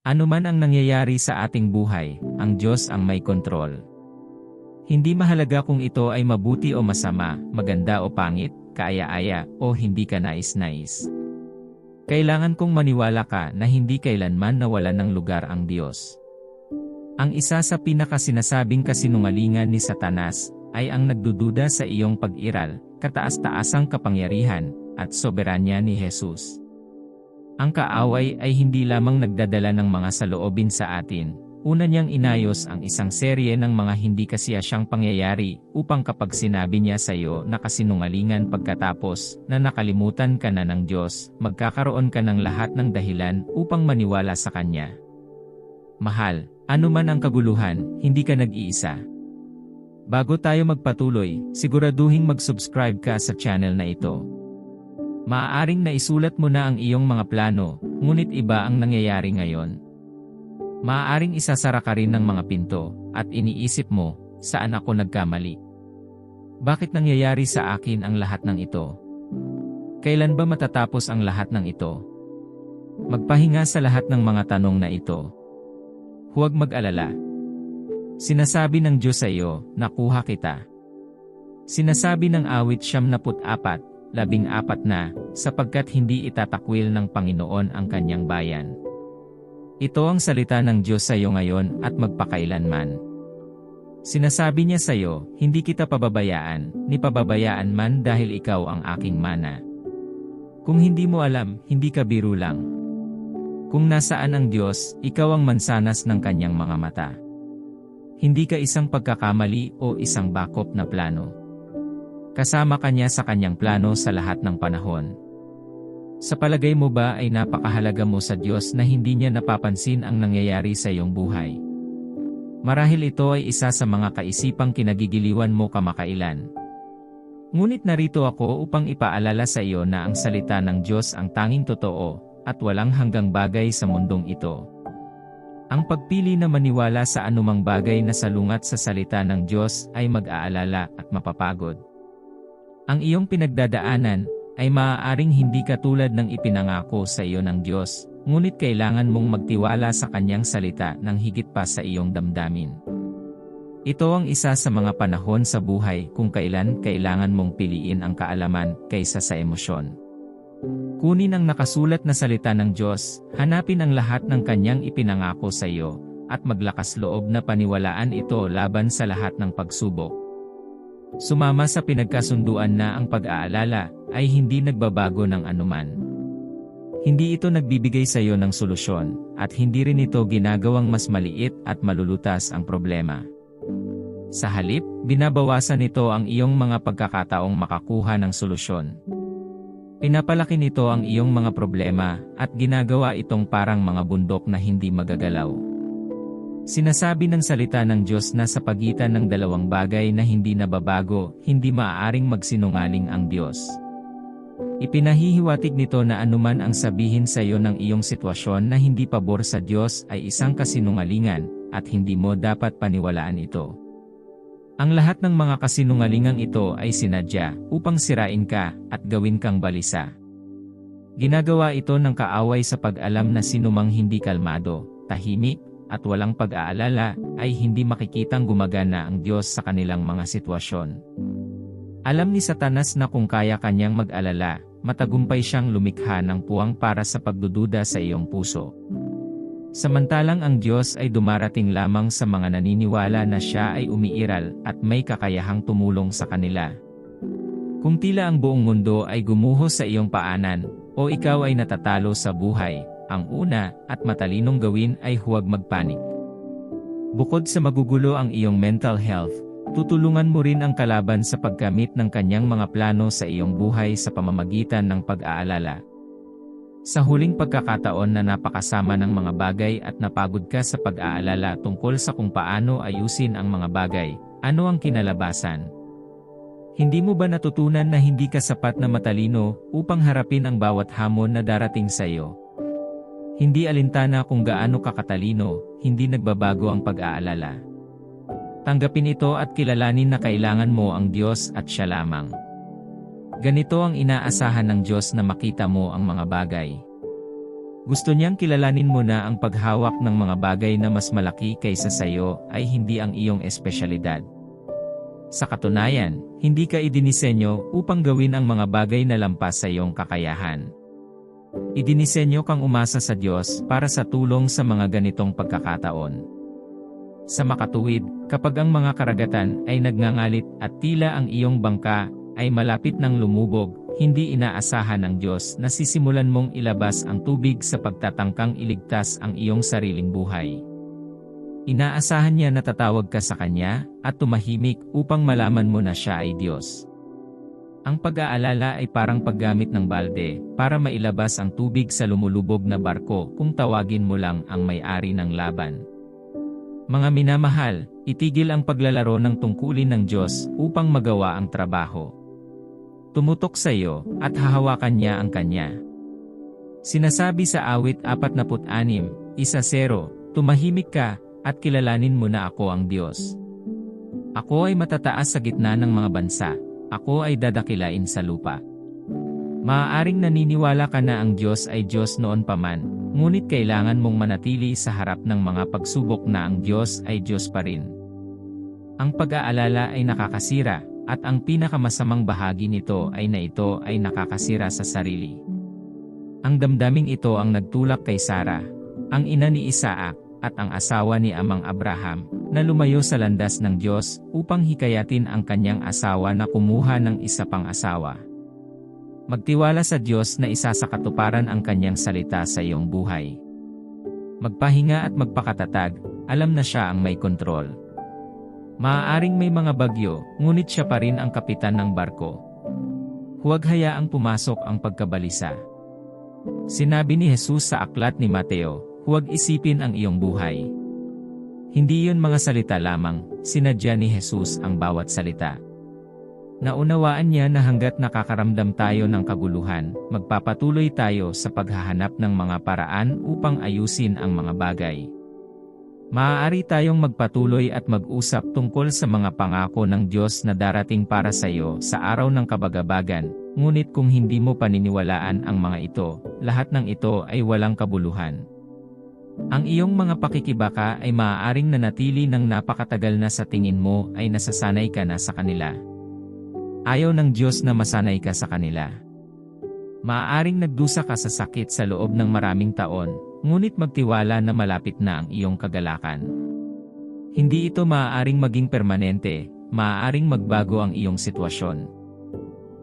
Ano man ang nangyayari sa ating buhay, ang Diyos ang may kontrol. Hindi mahalaga kung ito ay mabuti o masama, maganda o pangit, kaaya-aya, o hindi ka nais-nais. Kailangan kong maniwala ka na hindi kailanman nawalan ng lugar ang Diyos. Ang isa sa pinakasinasabing kasinungalingan ni Satanas ay ang nagdududa sa iyong pag-iral, kataas-taasang kapangyarihan, at soberanya ni Jesus. Ang kaaway ay hindi lamang nagdadala ng mga saloobin sa atin, una niyang inayos ang isang serye ng mga hindi kasiyasyang pangyayari upang kapag sinabi niya sa iyo na kasinungalingan pagkatapos na nakalimutan ka na ng Diyos, magkakaroon ka ng lahat ng dahilan upang maniwala sa Kanya. Mahal, ano man ang kaguluhan, hindi ka nag-iisa. Bago tayo magpatuloy, siguraduhin mag-subscribe ka sa channel na ito. Maaaring naisulat mo na ang iyong mga plano, ngunit iba ang nangyayari ngayon. Maaaring isasara ka rin ng mga pinto, at iniisip mo, saan ako nagkamali? Bakit nangyayari sa akin ang lahat ng ito? Kailan ba matatapos ang lahat ng ito? Magpahinga sa lahat ng mga tanong na ito. Huwag mag-alala. Sinasabi ng Diyos sa iyo, nakuha kita. Sinasabi ng awit siyam naput apat, labing apat na, sapagkat hindi itatakwil ng Panginoon ang kanyang bayan. Ito ang salita ng Diyos sa iyo ngayon at magpakailanman. Sinasabi niya sa iyo, hindi kita pababayaan, ni pababayaan man dahil ikaw ang aking mana. Kung hindi mo alam, hindi ka biro lang. Kung nasaan ang Diyos, ikaw ang mansanas ng kanyang mga mata. Hindi ka isang pagkakamali o isang bakop na plano. Kasama kanya sa kanyang plano sa lahat ng panahon. Sa palagay mo ba ay napakahalaga mo sa Diyos na hindi niya napapansin ang nangyayari sa iyong buhay? Marahil ito ay isa sa mga kaisipang kinagigiliwan mo kamakailan. Ngunit narito ako upang ipaalala sa iyo na ang salita ng Diyos ang tanging totoo, at walang hanggang bagay sa mundong ito. Ang pagpili na maniwala sa anumang bagay na salungat sa salita ng Diyos ay mag-aalala at mapapagod. Ang iyong pinagdadaanan ay maaaring hindi katulad ng ipinangako sa iyo ng Diyos, ngunit kailangan mong magtiwala sa Kanyang salita ng higit pa sa iyong damdamin. Ito ang isa sa mga panahon sa buhay kung kailan kailangan mong piliin ang kaalaman kaysa sa emosyon. Kunin ang nakasulat na salita ng Diyos, hanapin ang lahat ng Kanyang ipinangako sa iyo, at maglakas loob na paniwalaan ito laban sa lahat ng pagsubok. Sumama sa pinagkasunduan na ang pag-aalala ay hindi nagbabago ng anuman. Hindi ito nagbibigay sa iyo ng solusyon, at hindi rin ito ginagawang mas maliit at malulutas ang problema. Sa halip, binabawasan nito ang iyong mga pagkakataong makakuha ng solusyon. Pinapalaki nito ang iyong mga problema, at ginagawa itong parang mga bundok na hindi magagalaw. Sinasabi ng salita ng Diyos na sa pagitan ng dalawang bagay na hindi nababago, hindi maaaring magsinungaling ang Diyos. Ipinahihiwatig nito na anuman ang sabihin sa iyo ng iyong sitwasyon na hindi pabor sa Diyos ay isang kasinungalingan, at hindi mo dapat paniwalaan ito. Ang lahat ng mga kasinungalingang ito ay sinadya upang sirain ka at gawin kang balisa. Ginagawa ito ng kaaway sa pag-alam na sinumang hindi kalmado, tahimik, at walang pag-aalala ay hindi makikitang gumagana ang Diyos sa kanilang mga sitwasyon. Alam ni Satanas na kung kaya kanyang mag-alala, matagumpay siyang lumikha ng puwang para sa pagdududa sa iyong puso. Samantalang ang Diyos ay dumarating lamang sa mga naniniwala na siya ay umiiral at may kakayahang tumulong sa kanila. Kung tila ang buong mundo ay gumuho sa iyong paanan, o ikaw ay natatalo sa buhay, ang una at matalinong gawin ay huwag magpanik. Bukod sa magugulo ang iyong mental health, tutulungan mo rin ang kalaban sa pagkamit ng kanyang mga plano sa iyong buhay sa pamamagitan ng pag-aalala. Sa huling pagkakataon na napakasama ng mga bagay at napagod ka sa pag-aalala tungkol sa kung paano ayusin ang mga bagay, ano ang kinalabasan? Hindi mo ba natutunan na hindi ka sapat na matalino upang harapin ang bawat hamon na darating sa iyo? Hindi alintana kung gaano ka katalino, hindi nagbabago ang pag-aalala. Tanggapin ito at kilalanin na kailangan mo ang Diyos at siya lamang. Ganito ang inaasahan ng Diyos na makita mo ang mga bagay. Gusto niyang kilalanin mo na ang paghawak ng mga bagay na mas malaki kaysa sa iyo ay hindi ang iyong espesyalidad. Sa katunayan, hindi ka idinisenyo upang gawin ang mga bagay na lampas sa iyong kakayahan. Idinisenyo kang umasa sa Diyos para sa tulong sa mga ganitong pagkakataon. Sa makatuwid, kapag ang mga karagatan ay nagngangalit at tila ang iyong bangka ay malapit ng lumubog, hindi inaasahan ng Diyos na sisimulan mong ilabas ang tubig sa pagtatangkang iligtas ang iyong sariling buhay. Inaasahan niya na tatawag ka sa Kanya at tumahimik upang malaman mo na siya ay Diyos. Ang pag-aalala ay parang paggamit ng balde para mailabas ang tubig sa lumulubog na barko kung tawagin mo lang ang may-ari ng laban. Mga minamahal, itigil ang paglalaro ng tungkulin ng Diyos upang magawa ang trabaho. Tumutok sa iyo at hahawakan niya ang kanya. Sinasabi sa awit 46, isa zero, tumahimik ka at kilalanin mo na ako ang Diyos. Ako ay matataas sa gitna ng mga bansa, ako ay dadakilain sa lupa. Maaaring naniniwala ka na ang Diyos ay Diyos noon pa man, ngunit kailangan mong manatili sa harap ng mga pagsubok na ang Diyos ay Diyos pa rin. Ang pag-aalala ay nakakasira, at ang pinakamasamang bahagi nito ay na ito ay nakakasira sa sarili. Ang damdaming ito ang nagtulak kay Sarah, ang ina ni Isaac, at ang asawa ni Amang Abraham, na lumayo sa landas ng Diyos upang hikayatin ang kanyang asawa na kumuha ng isa pang asawa. Magtiwala sa Diyos na isa sa katuparan ang kanyang salita sa iyong buhay. Magpahinga at magpakatatag, alam na siya ang may kontrol. Maaaring may mga bagyo, ngunit siya pa rin ang kapitan ng barko. Huwag hayaang pumasok ang pagkabalisa. Sinabi ni Jesus sa aklat ni Mateo, huwag isipin ang iyong buhay. Hindi yon mga salita lamang, sinadya ni Jesus ang bawat salita. Naunawaan niya na hanggat nakakaramdam tayo ng kaguluhan, magpapatuloy tayo sa paghahanap ng mga paraan upang ayusin ang mga bagay. Maaari tayong magpatuloy at mag-usap tungkol sa mga pangako ng Diyos na darating para sa iyo sa araw ng kabagabagan, ngunit kung hindi mo paniniwalaan ang mga ito, lahat ng ito ay walang kabuluhan. Ang iyong mga pakikibaka ay maaaring nanatili ng napakatagal na sa tingin mo ay nasasanay ka na sa kanila. Ayaw ng Diyos na masanay ka sa kanila. Maaaring nagdusa ka sa sakit sa loob ng maraming taon, ngunit magtiwala na malapit na ang iyong kagalakan. Hindi ito maaaring maging permanente, maaaring magbago ang iyong sitwasyon.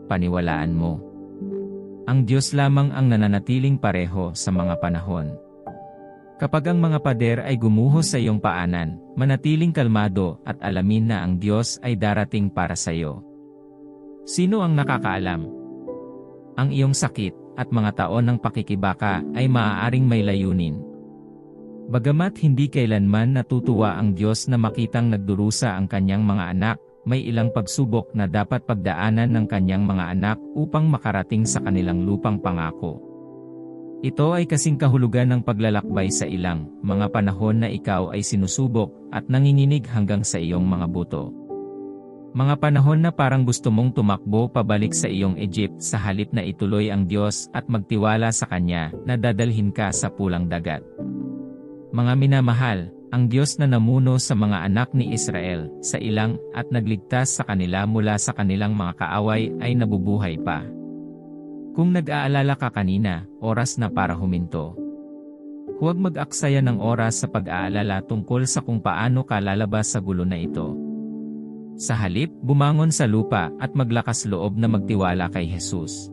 Paniwalaan mo. Ang Diyos lamang ang nananatiling pareho sa mga panahon. Kapag ang mga pader ay gumuhos sa iyong paanan, manatiling kalmado at alamin na ang Diyos ay darating para sa iyo. Sino ang nakakaalam? Ang iyong sakit at mga taon ng pakikibaka ay maaaring may layunin. Bagamat hindi kailanman natutuwa ang Diyos na makitang nagdurusa ang kanyang mga anak, may ilang pagsubok na dapat pagdaanan ng kanyang mga anak upang makarating sa kanilang lupang pangako. Ito ay kasing kahulugan ng paglalakbay sa ilang mga panahon na ikaw ay sinusubok at nanginginig hanggang sa iyong mga buto. Mga panahon na parang gusto mong tumakbo pabalik sa iyong Egypt sa halip na ituloy ang Diyos at magtiwala sa Kanya na dadalhin ka sa pulang dagat. Mga minamahal, ang Diyos na namuno sa mga anak ni Israel sa ilang at nagligtas sa kanila mula sa kanilang mga kaaway ay nabubuhay pa. Kung nag-aalala ka kanina, oras na para huminto. Huwag mag-aksaya ng oras sa pag-aalala tungkol sa kung paano ka lalabas sa gulo na ito. Sa halip, bumangon sa lupa at maglakas loob na magtiwala kay Jesus.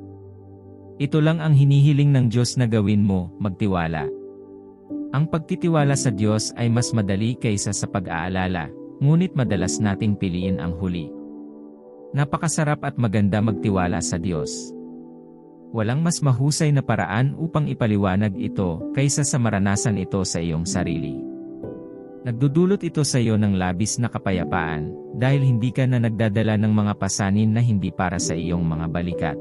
Ito lang ang hinihiling ng Diyos na gawin mo, magtiwala. Ang pagtitiwala sa Diyos ay mas madali kaysa sa pag-aalala, ngunit madalas nating piliin ang huli. Napakasarap at maganda magtiwala sa Diyos. Walang mas mahusay na paraan upang ipaliwanag ito kaysa sa maranasan ito sa iyong sarili. Nagdudulot ito sa iyo ng labis na kapayapaan, dahil hindi ka na nagdadala ng mga pasanin na hindi para sa iyong mga balikat.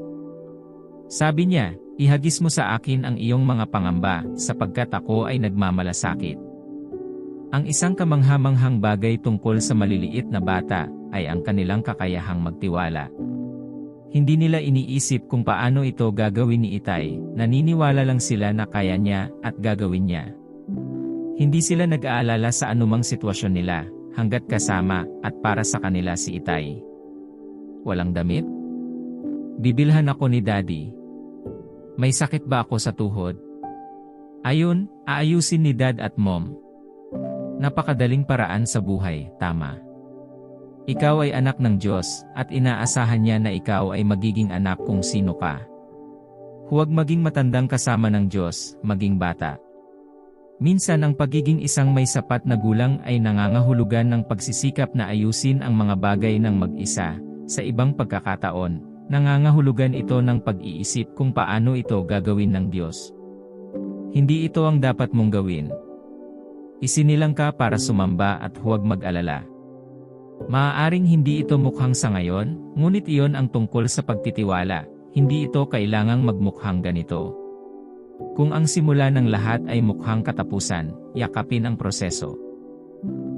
Sabi niya, ihagis mo sa akin ang iyong mga pangamba, sapagkat ako ay nagmamalasakit. Ang isang kamanghamanghang bagay tungkol sa maliliit na bata, ay ang kanilang kakayahang magtiwala. Hindi nila iniisip kung paano ito gagawin ni Itay, naniniwala lang sila na kaya niya at gagawin niya. Hindi sila nag-aalala sa anumang sitwasyon nila, hanggat kasama at para sa kanila si Itay. Walang damit? Bibilhan ako ni Daddy. May sakit ba ako sa tuhod? Ayun, aayusin ni Dad at Mom. Napakadaling paraan sa buhay, tama. Ikaw ay anak ng Diyos, at inaasahan niya na ikaw ay magiging anak kung sino ka. Huwag maging matandang kasama ng Diyos, maging bata. Minsan ang pagiging isang may sapat na gulang ay nangangahulugan ng pagsisikap na ayusin ang mga bagay ng mag-isa. Sa ibang pagkakataon, nangangahulugan ito ng pag-iisip kung paano ito gagawin ng Diyos. Hindi ito ang dapat mong gawin. Isinilang ka para sumamba at huwag mag-alala. Maaaring hindi ito mukhang sa ngayon, ngunit iyon ang tungkol sa pagtitiwala, hindi ito kailangang magmukhang ganito. Kung ang simula ng lahat ay mukhang katapusan, yakapin ang proseso.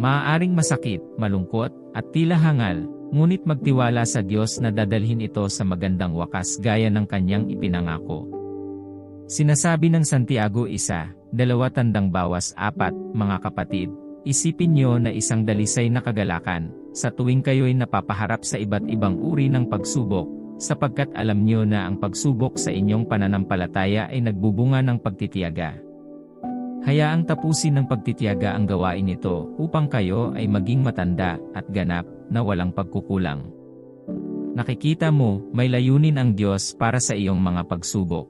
Maaaring masakit, malungkot, at tila hangal, ngunit magtiwala sa Diyos na dadalhin ito sa magandang wakas gaya ng kanyang ipinangako. Sinasabi ng Santiago isa, dalawa tandang bawas apat, mga kapatid, Isipin niyo na isang dalisay na kagalakan, sa tuwing kayo'y napapaharap sa iba't ibang uri ng pagsubok, sapagkat alam niyo na ang pagsubok sa inyong pananampalataya ay nagbubunga ng pagtitiyaga. Hayaang tapusin ng pagtitiyaga ang gawain ito upang kayo ay maging matanda at ganap na walang pagkukulang. Nakikita mo, may layunin ang Diyos para sa iyong mga pagsubok.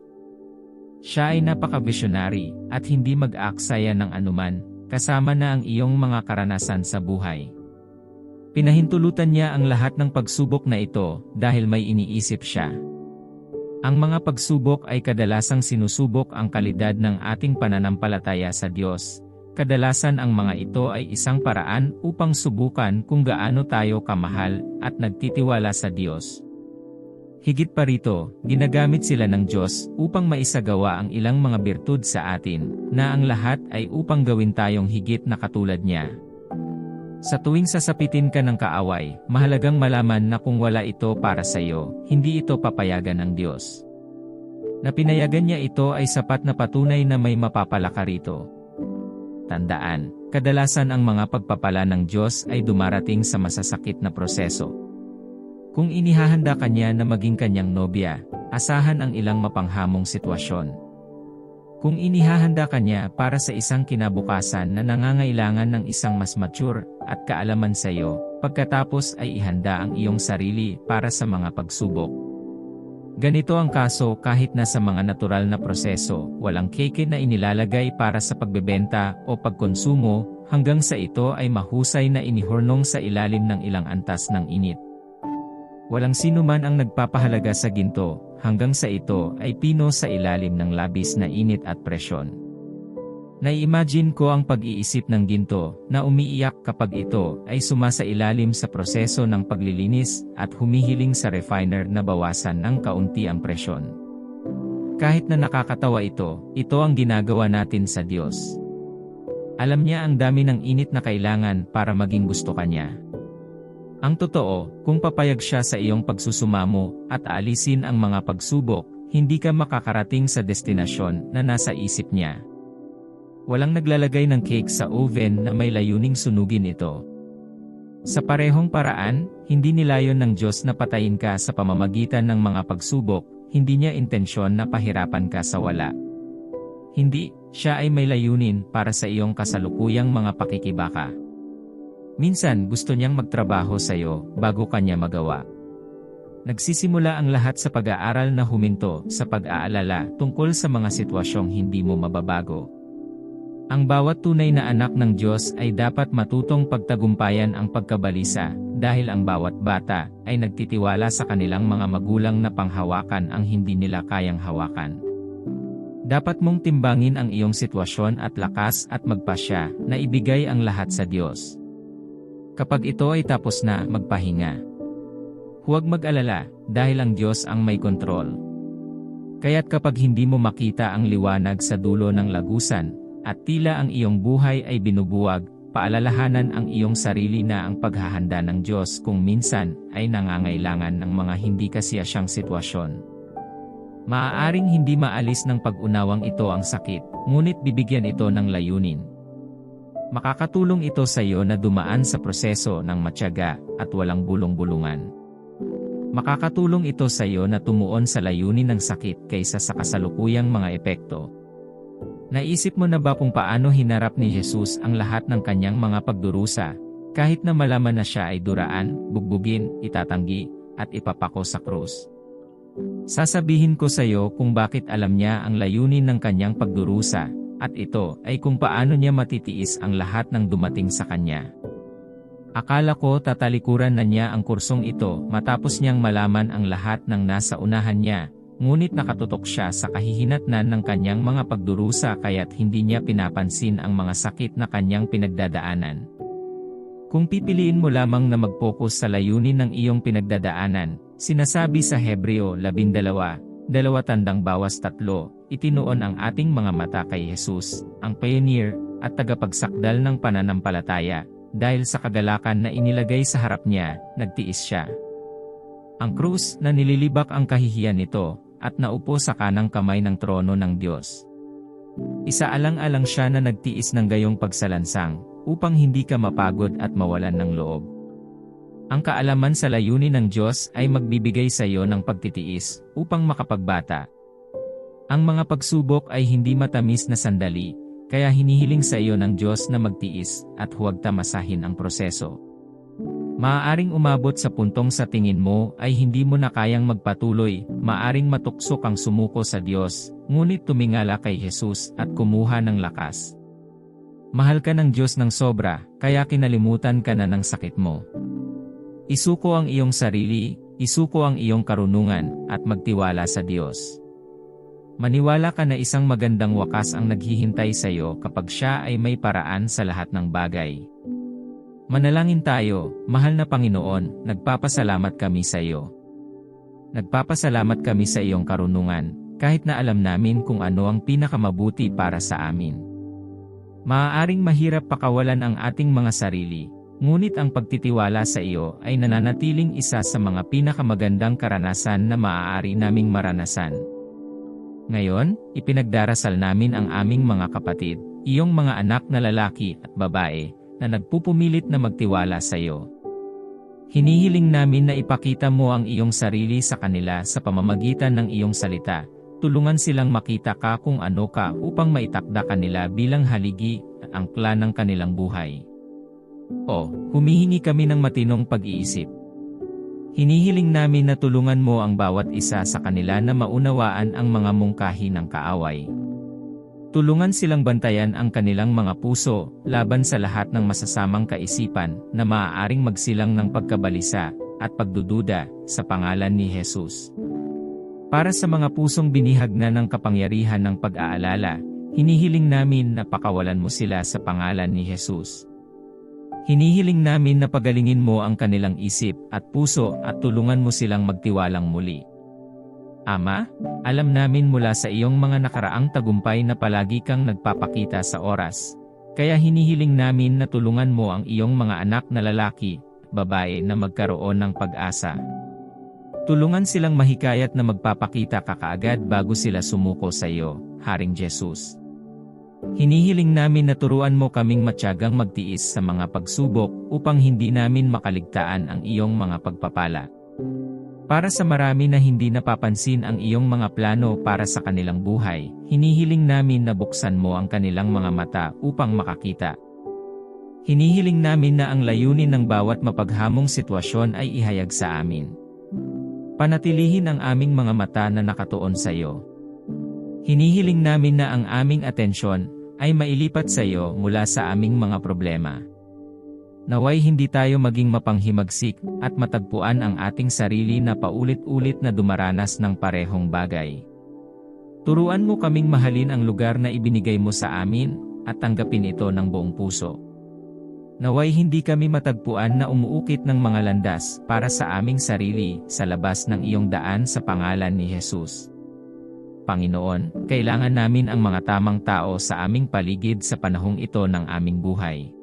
Siya ay napaka-visionary at hindi mag-aaksaya ng anuman kasama na ang iyong mga karanasan sa buhay. Pinahintulutan niya ang lahat ng pagsubok na ito dahil may iniisip siya. Ang mga pagsubok ay kadalasang sinusubok ang kalidad ng ating pananampalataya sa Diyos. Kadalasan ang mga ito ay isang paraan upang subukan kung gaano tayo kamahal at nagtitiwala sa Diyos. Higit pa rito, ginagamit sila ng Diyos upang maisagawa ang ilang mga birtud sa atin, na ang lahat ay upang gawin tayong higit na katulad niya. Sa tuwing sasapitin ka ng kaaway, mahalagang malaman na kung wala ito para sa iyo, hindi ito papayagan ng Diyos. Na pinayagan niya ito ay sapat na patunay na may mapapala ka rito. Tandaan, kadalasan ang mga pagpapala ng Diyos ay dumarating sa masasakit na proseso. Kung inihahanda kanya na maging kanyang nobya, asahan ang ilang mapanghamong sitwasyon. Kung inihahanda kanya para sa isang kinabukasan na nangangailangan ng isang mas mature at kaalaman sa iyo, pagkatapos ay ihanda ang iyong sarili para sa mga pagsubok. Ganito ang kaso kahit na sa mga natural na proseso, walang keke na inilalagay para sa pagbebenta o pagkonsumo, hanggang sa ito ay mahusay na inihurnong sa ilalim ng ilang antas ng init. Walang sino man ang nagpapahalaga sa ginto, hanggang sa ito ay pino sa ilalim ng labis na init at presyon. Nai-imagine ko ang pag-iisip ng ginto na umiiyak kapag ito ay sumasa ilalim sa proseso ng paglilinis at humihiling sa refiner na bawasan ng kaunti ang presyon. Kahit na nakakatawa ito, ito ang ginagawa natin sa Diyos. Alam niya ang dami ng init na kailangan para maging gusto kanya. Ang totoo, kung papayag siya sa iyong pagsusumamo at aalisin ang mga pagsubok, hindi ka makakarating sa destinasyon na nasa isip niya. Walang naglalagay ng cake sa oven na may layuning sunugin ito. Sa parehong paraan, hindi nilayon ng Diyos na patayin ka sa pamamagitan ng mga pagsubok, hindi niya intensyon na pahirapan ka sa wala. Hindi, siya ay may layunin para sa iyong kasalukuyang mga pakikibaka. Minsan gusto niyang magtrabaho sa iyo bago kanya magawa. Nagsisimula ang lahat sa pag-aaral na huminto sa pag-aalala tungkol sa mga sitwasyong hindi mo mababago. Ang bawat tunay na anak ng Diyos ay dapat matutong pagtagumpayan ang pagkabalisa dahil ang bawat bata ay nagtitiwala sa kanilang mga magulang na panghawakan ang hindi nila kayang hawakan. Dapat mong timbangin ang iyong sitwasyon at lakas at magpasya na ibigay ang lahat sa Diyos. Kapag ito ay tapos na, magpahinga. Huwag mag-alala, dahil ang Diyos ang may kontrol. Kaya't kapag hindi mo makita ang liwanag sa dulo ng lagusan, at tila ang iyong buhay ay binubuwag, paalalahanan ang iyong sarili na ang paghahanda ng Diyos kung minsan ay nangangailangan ng mga hindi kasiyasyang sitwasyon. Maaaring hindi maalis ng pag-unawang ito ang sakit, ngunit bibigyan ito ng layunin. Makakatulong ito sa iyo na dumaan sa proseso ng matyaga at walang bulong-bulungan. Makakatulong ito sa iyo na tumuon sa layunin ng sakit kaysa sa kasalukuyang mga epekto. Naisip mo na ba kung paano hinarap ni Jesus ang lahat ng kanyang mga pagdurusa, kahit na malaman na siya ay duraan, bugbugin, itatanggi, at ipapako sa krus? Sasabihin ko sa iyo kung bakit alam niya ang layunin ng kanyang pagdurusa, at ito ay kung paano niya matitiis ang lahat ng dumating sa kanya. Akala ko tatalikuran na niya ang kursong ito matapos niyang malaman ang lahat ng nasa unahan niya, ngunit nakatutok siya sa kahihinatnan ng kanyang mga pagdurusa kaya't hindi niya pinapansin ang mga sakit na kanyang pinagdadaanan. Kung pipiliin mo lamang na mag-focus sa layunin ng iyong pinagdadaanan, sinasabi sa Hebreo 12, dalawa tandang bawas tatlo, itinuon ang ating mga mata kay Jesus, ang pioneer, at tagapagsakdal ng pananampalataya, dahil sa kagalakan na inilagay sa harap niya, nagtiis siya. Ang krus na nililibak ang kahihiyan nito, at naupo sa kanang kamay ng trono ng Diyos. Isaalang-alang siya na nagtiis ng gayong pagsalansang, upang hindi ka mapagod at mawalan ng loob. Ang kaalaman sa layunin ng Diyos ay magbibigay sa iyo ng pagtitiis, upang makapagbata, ang mga pagsubok ay hindi matamis na sandali, kaya hinihiling sa iyo ng Diyos na magtiis at huwag tamasahin ang proseso. Maaaring umabot sa puntong sa tingin mo ay hindi mo na kayang magpatuloy, maaring matuksok ang sumuko sa Diyos, ngunit tumingala kay Jesus at kumuha ng lakas. Mahal ka ng Diyos ng sobra, kaya kinalimutan ka na ng sakit mo. Isuko ang iyong sarili, isuko ang iyong karunungan, at magtiwala sa Diyos. Maniwala ka na isang magandang wakas ang naghihintay sa iyo kapag siya ay may paraan sa lahat ng bagay. Manalangin tayo, mahal na Panginoon, nagpapasalamat kami sa iyo. Nagpapasalamat kami sa iyong karunungan, kahit na alam namin kung ano ang pinakamabuti para sa amin. Maaaring mahirap pakawalan ang ating mga sarili, ngunit ang pagtitiwala sa iyo ay nananatiling isa sa mga pinakamagandang karanasan na maaari naming maranasan. Ngayon, ipinagdarasal namin ang aming mga kapatid, iyong mga anak na lalaki at babae, na nagpupumilit na magtiwala sa iyo. Hinihiling namin na ipakita mo ang iyong sarili sa kanila sa pamamagitan ng iyong salita, tulungan silang makita ka kung ano ka upang maitakda kanila bilang haligi at angkla ng kanilang buhay. O, humihingi kami ng matinong pag-iisip, Hinihiling namin na tulungan mo ang bawat isa sa kanila na maunawaan ang mga mungkahi ng kaaway. Tulungan silang bantayan ang kanilang mga puso laban sa lahat ng masasamang kaisipan na maaaring magsilang ng pagkabalisa at pagdududa sa pangalan ni Jesus. Para sa mga pusong binihag na ng kapangyarihan ng pag-aalala, hinihiling namin na pakawalan mo sila sa pangalan ni Jesus. Hinihiling namin na pagalingin mo ang kanilang isip at puso at tulungan mo silang magtiwalang muli. Ama, alam namin mula sa iyong mga nakaraang tagumpay na palagi kang nagpapakita sa oras. Kaya hinihiling namin na tulungan mo ang iyong mga anak na lalaki, babae na magkaroon ng pag-asa. Tulungan silang mahikayat na magpapakita ka kaagad bago sila sumuko sa iyo, Haring Jesus. Hinihiling namin na turuan mo kaming matyagang magtiis sa mga pagsubok upang hindi namin makaligtaan ang iyong mga pagpapala. Para sa marami na hindi napapansin ang iyong mga plano para sa kanilang buhay, hinihiling namin na buksan mo ang kanilang mga mata upang makakita. Hinihiling namin na ang layunin ng bawat mapaghamong sitwasyon ay ihayag sa amin. Panatilihin ang aming mga mata na nakatuon sa iyo. Hinihiling namin na ang aming atensyon ay mailipat sa iyo mula sa aming mga problema. Naway hindi tayo maging mapanghimagsik at matagpuan ang ating sarili na paulit-ulit na dumaranas ng parehong bagay. Turuan mo kaming mahalin ang lugar na ibinigay mo sa amin at tanggapin ito ng buong puso. Naway hindi kami matagpuan na umuukit ng mga landas para sa aming sarili sa labas ng iyong daan sa pangalan ni Jesus. Panginoon, kailangan namin ang mga tamang tao sa aming paligid sa panahong ito ng aming buhay.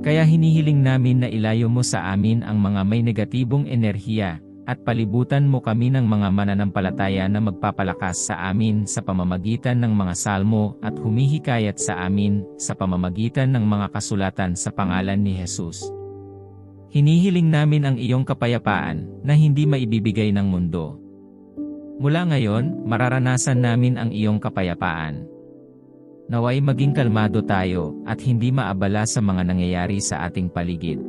Kaya hinihiling namin na ilayo mo sa amin ang mga may negatibong enerhiya, at palibutan mo kami ng mga mananampalataya na magpapalakas sa amin sa pamamagitan ng mga salmo at humihikayat sa amin sa pamamagitan ng mga kasulatan sa pangalan ni Jesus. Hinihiling namin ang iyong kapayapaan na hindi maibibigay ng mundo. Mula ngayon, mararanasan namin ang iyong kapayapaan. Naway maging kalmado tayo at hindi maabala sa mga nangyayari sa ating paligid.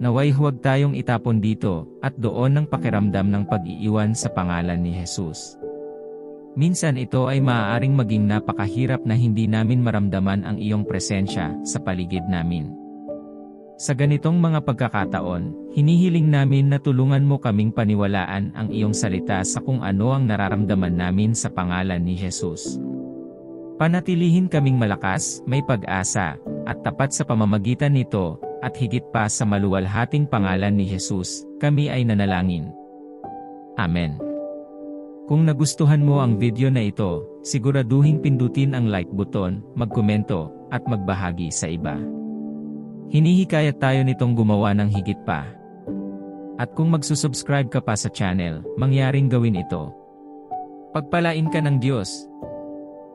Naway huwag tayong itapon dito at doon ng pakiramdam ng pag-iiwan sa pangalan ni Jesus. Minsan ito ay maaaring maging napakahirap na hindi namin maramdaman ang iyong presensya sa paligid namin. Sa ganitong mga pagkakataon, hinihiling namin na tulungan mo kaming paniwalaan ang iyong salita sa kung ano ang nararamdaman namin sa pangalan ni Jesus. Panatilihin kaming malakas, may pag-asa, at tapat sa pamamagitan nito, at higit pa sa maluwalhating pangalan ni Jesus, kami ay nanalangin. Amen. Kung nagustuhan mo ang video na ito, siguraduhin pindutin ang like button, magkomento, at magbahagi sa iba. Hinihikayat tayo nitong gumawa ng higit pa. At kung magsusubscribe ka pa sa channel, mangyaring gawin ito. Pagpalain ka ng Diyos.